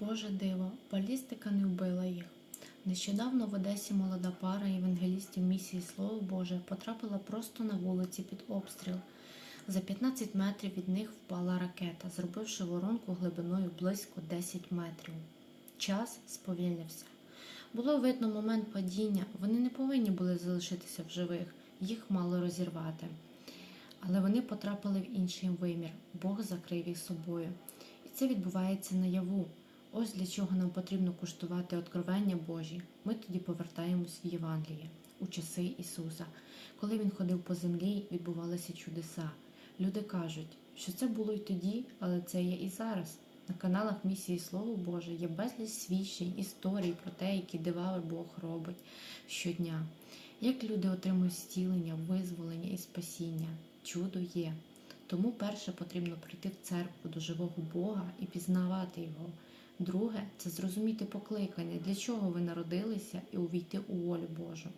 Боже диво, балістика не вбила їх. Нещодавно в Одесі молода пара євангелістів місії Слово Боже потрапила просто на вулиці під обстріл. За 15 метрів від них впала ракета, зробивши воронку глибиною близько 10 метрів. Час сповільнився. Було видно момент падіння. Вони не повинні були залишитися в живих, їх мало розірвати. Але вони потрапили в інший вимір. Бог закрив їх собою. І це відбувається наяву. Ось для чого нам потрібно куштувати откровення Божі. Ми тоді повертаємось в Євангеліє у часи Ісуса. Коли Він ходив по землі, відбувалися чудеса. Люди кажуть, що це було й тоді, але це є і зараз. На каналах місії Слово Боже є безліч свідчень, історій про те, які дива Бог робить щодня. Як люди отримують зцілення, визволення і спасіння. Чудо є. Тому перше потрібно прийти в церкву до живого Бога і пізнавати Його. Друге це зрозуміти покликання, для чого ви народилися, і увійти у волю Божу.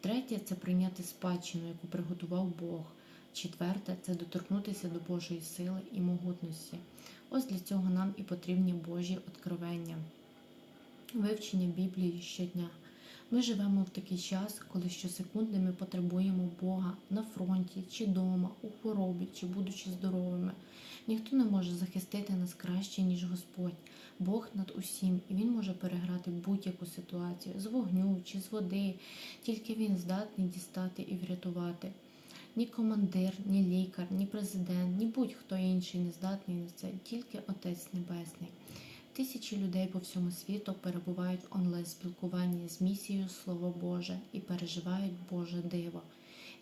Третє це прийняти спадщину, яку приготував Бог. Четверте це доторкнутися до Божої сили і могутності. Ось для цього нам і потрібні Божі откровення, вивчення Біблії щодня. Ми живемо в такий час, коли щосекунди ми потребуємо Бога на фронті, чи дома, у хворобі, чи будучи здоровими. Ніхто не може захистити нас краще, ніж Господь. Бог над усім, і Він може переграти будь-яку ситуацію з вогню чи з води. Тільки Він здатний дістати і врятувати. Ні командир, ні лікар, ні президент, ні будь-хто інший не здатний на це, тільки Отець Небесний. Тисячі людей по всьому світу перебувають онлайн-спілкуванні з місією Слово Боже і переживають Боже диво.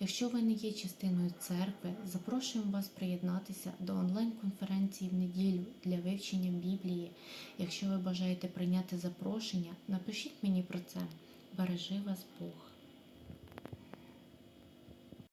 Якщо ви не є частиною церкви, запрошуємо вас приєднатися до онлайн-конференції в неділю для вивчення Біблії. Якщо ви бажаєте прийняти запрошення, напишіть мені про це. Бережи вас Бог.